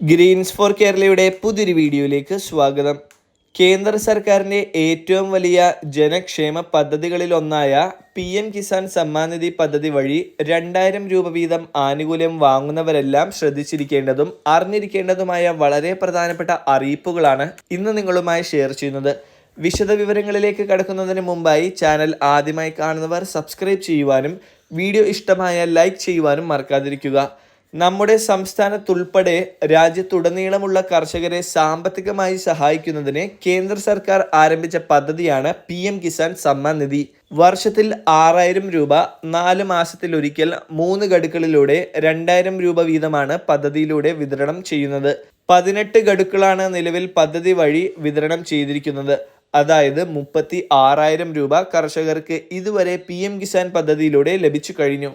Green's four കേരളയുടെ പുതിയൊരു വീഡിയോയിലേക്ക് സ്വാഗതം. കേന്ദ്ര സർക്കാരിന്റെ ഏറ്റവും വലിയ ജനക്ഷേമ പദ്ധതികളിലൊന്നായ പി എം കിസാൻ സമ്മാൻ നിധി പദ്ധതി വഴി രണ്ടായിരം രൂപ വീതം ആനുകൂല്യം വാങ്ങുന്നവരെല്ലാം ശ്രദ്ധിച്ചിരിക്കേണ്ടതും അറിഞ്ഞിരിക്കേണ്ടതുമായ വളരെ പ്രധാനപ്പെട്ട അറിയിപ്പുകളാണ് ഇന്ന് നിങ്ങളുമായി ഷെയർ ചെയ്യുന്നത്. വിശദ വിവരങ്ങളിലേക്ക് കടക്കുന്നതിന് മുമ്പായി ചാനൽ ആദ്യമായി കാണുന്നവർ സബ്സ്ക്രൈബ് ചെയ്യുവാനും വീഡിയോ ഇഷ്ടമായ ലൈക്ക് ചെയ്യുവാനും മറക്കാതിരിക്കുക. നമ്മുടെ സംസ്ഥാനത്തുൾപ്പെടെ രാജ്യത്തുടനീളമുള്ള കർഷകരെ സാമ്പത്തികമായി സഹായിക്കുന്നതിന് കേന്ദ്ര സർക്കാർ ആരംഭിച്ച പദ്ധതിയാണ് പി എം കിസാൻ സമ്മാൻ നിധി. വർഷത്തിൽ ആറായിരം രൂപ നാല് മാസത്തിലൊരിക്കൽ മൂന്ന് ഗഡുക്കളിലൂടെ രണ്ടായിരം രൂപ വീതമാണ് പദ്ധതിയിലൂടെ വിതരണം ചെയ്യുന്നത്. പതിനെട്ട് ഗഡുക്കളാണ് നിലവിൽ പദ്ധതി വഴി വിതരണം ചെയ്തിരിക്കുന്നത്. അതായത് മുപ്പത്തി ആറായിരം രൂപ കർഷകർക്ക് ഇതുവരെ പി എം കിസാൻ പദ്ധതിയിലൂടെ ലഭിച്ചു കഴിഞ്ഞു.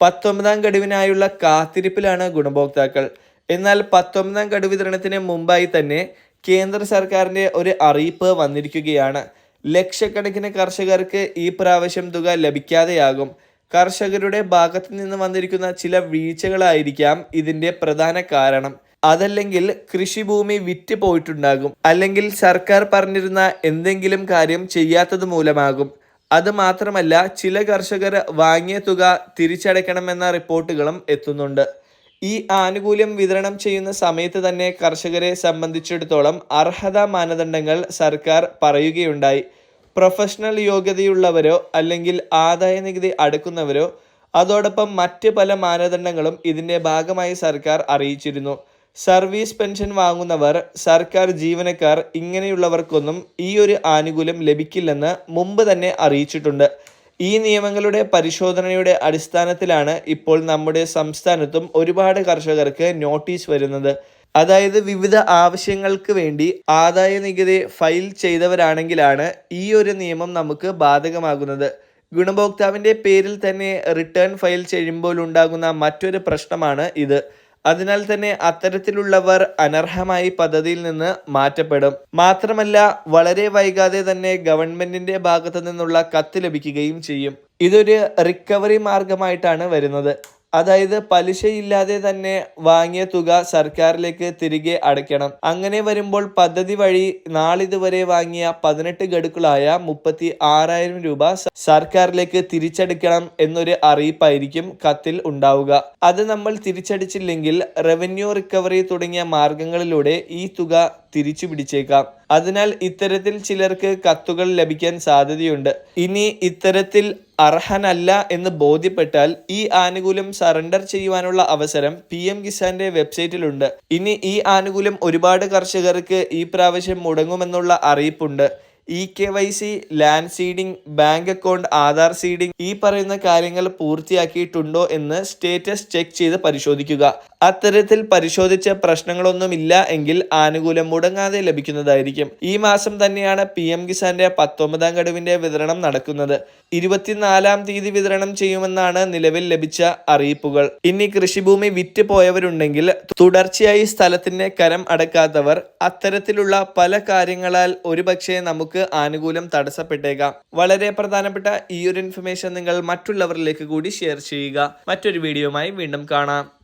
പത്തൊമ്പതാം ഗഡുവിനായുള്ള കാത്തിരിപ്പിലാണ് ഗുണഭോക്താക്കൾ. എന്നാൽ പത്തൊമ്പതാം ഗഡു വിതരണത്തിന് മുമ്പായി തന്നെ കേന്ദ്ര സർക്കാരിന്റെ ഒരു അറിയിപ്പ് വന്നിരിക്കുകയാണ്. ലക്ഷക്കണക്കിന് കർഷകർക്ക് ഈ പ്രാവശ്യം തുക ലഭിക്കാതെയാകും. കർഷകരുടെ ഭാഗത്തു നിന്ന് വന്നിരിക്കുന്ന ചില വീഴ്ചകളായിരിക്കാം ഇതിന്റെ പ്രധാന കാരണം. അതല്ലെങ്കിൽ കൃഷിഭൂമി വിറ്റ് പോയിട്ടുണ്ടാകും. അല്ലെങ്കിൽ സർക്കാർ പറഞ്ഞിരുന്ന എന്തെങ്കിലും കാര്യം ചെയ്യാത്തത് മൂലമാകും. അത് മാത്രമല്ല ചില കർഷകർ വാങ്ങിയ തുക തിരിച്ചടയ്ക്കണമെന്ന റിപ്പോർട്ടുകളും എത്തുന്നുണ്ട്. ഈ ആനുകൂല്യം വിതരണം ചെയ്യുന്ന സമയത്ത് തന്നെ കർഷകരെ സംബന്ധിച്ചിടത്തോളം അർഹതാ മാനദണ്ഡങ്ങൾ സർക്കാർ പറയുകയുണ്ടായി. പ്രൊഫഷണൽ യോഗ്യതയുള്ളവരോ അല്ലെങ്കിൽ ആദായ നികുതി അടക്കുന്നവരോ അതോടൊപ്പം മറ്റ് പല മാനദണ്ഡങ്ങളും ഇതിന്റെ ഭാഗമായി സർക്കാർ അറിയിച്ചിരുന്നു. സർവീസ് പെൻഷൻ വാങ്ങുന്നവർ സർക്കാർ ജീവനക്കാർ ഇങ്ങനെയുള്ളവർക്കൊന്നും ഈ ഒരു ആനുകൂല്യം ലഭിക്കില്ലെന്ന് മുമ്പ് തന്നെ അറിയിച്ചിട്ടുണ്ട്. ഈ നിയമങ്ങളുടെ പരിശോധനയുടെ അടിസ്ഥാനത്തിലാണ് ഇപ്പോൾ നമ്മുടെ സംസ്ഥാനത്തും ഒരുപാട് കർഷകർക്ക് നോട്ടീസ് വരുന്നത്. അതായത് വിവിധ ആവശ്യങ്ങൾക്ക് വേണ്ടി ആദായ നികുതി ഫയൽ ചെയ്തവരാണെങ്കിലാണ് ഈ ഒരു നിയമം നമുക്ക് ബാധകമാകുന്നത്. ഗുണഭോക്താവിന്റെ പേരിൽ തന്നെ റിട്ടേൺ ഫയൽ ചെയ്യുമ്പോൾ ഉണ്ടാകുന്ന മറ്റൊരു പ്രശ്നമാണ് ഇത്. അതിനാൽ തന്നെ അത്തരത്തിലുള്ളവർ അനർഹമായി പദ്ധതിയിൽ നിന്ന് മാറ്റപ്പെടും. മാത്രമല്ല വളരെ വൈകാതെ തന്നെ ഗവൺമെന്റിന്റെ ഭാഗത്തു നിന്നുള്ള കത്ത് ലഭിക്കുകയും ചെയ്യും. ഇതൊരു റിക്കവറി മാർഗമായിട്ടാണ് വരുന്നത്. അതായത് പലിശയില്ലാതെ തന്നെ വാങ്ങിയ തുക സർക്കാരിലേക്ക് തിരികെ അടയ്ക്കണം. അങ്ങനെ വരുമ്പോൾ പദ്ധതി വഴി നാളിതുവരെ വാങ്ങിയ പതിനെട്ട് ഗഡുക്കളായ മുപ്പത്തി ആറായിരം രൂപ സർക്കാരിലേക്ക് തിരിച്ചടയ്ക്കണം എന്നൊരു അറിയിപ്പായിരിക്കും കത്തിൽ ഉണ്ടാവുക. അത് നമ്മൾ തിരിച്ചടിച്ചില്ലെങ്കിൽ റവന്യൂ റിക്കവറി തുടങ്ങിയ മാർഗങ്ങളിലൂടെ ഈ തുക തിരിച്ചു പിടിച്ചേക്കാം അതിനാൽ ഇത്തരത്തിൽ ചിലർക്ക് കത്തുകൾ ലഭിക്കാൻ സാധ്യതയുണ്ട്. ഇനി ഇത്തരത്തിൽ അർഹനല്ല എന്ന് ബോധ്യപ്പെട്ടാൽ ഈ ആനുകൂല്യം സറണ്ടർ ചെയ്യുവാനുള്ള അവസരം പി എം കിസാന്റെ വെബ്സൈറ്റിലുണ്ട്. ഇനി ഈ ആനുകൂല്യം ഒരുപാട് കർഷകർക്ക് ഈ പ്രാവശ്യം മുടങ്ങുമെന്നുള്ള അറിയിപ്പുണ്ട്. E K Y C land seeding bank account Aadhaar seeding ഈ പറയുന്ന കാര്യങ്ങൾ പൂർത്തിയാക്കിയിട്ടുണ്ടോ എന്ന് സ്റ്റേറ്റസ് ചെക്ക് ചെയ്ത് പരിശോധിക്കുക. അത്തരത്തിൽ പരിശോധിച്ച പ്രശ്നങ്ങളൊന്നുമില്ല എങ്കിൽ ആനുകൂല്യം മുടങ്ങാതെ ലഭിക്കുന്നതായിരിക്കും. ഈ മാസം തന്നെയാണ് പി എം കിസാന്റെ പത്തൊമ്പതാം ഗഡുവിന്റെ വിതരണം നടക്കുന്നത്. ഇരുപത്തിനാലാം തീയതി വിതരണം ചെയ്യുമെന്നാണ് നിലവിൽ ലഭിച്ച അറിയിപ്പുകൾ. ഇനി കൃഷിഭൂമി വിറ്റ് പോയവരുണ്ടെങ്കിൽ തുടർച്ചയായി സ്ഥലത്തിന്റെ കരം അടക്കാത്തവർ അത്തരത്തിലുള്ള പല കാര്യങ്ങളാൽ ഒരുപക്ഷെ ആനുകൂല്യം തടസ്സപ്പെട്ടേക്കാം. വളരെ പ്രധാനപ്പെട്ട ഈ ഒരു ഇൻഫർമേഷൻ നിങ്ങൾ മറ്റുള്ളവരിലേക്ക് കൂടി ഷെയർ ചെയ്യുക. മറ്റൊരു വീഡിയോയുമായി വീണ്ടും കാണാം.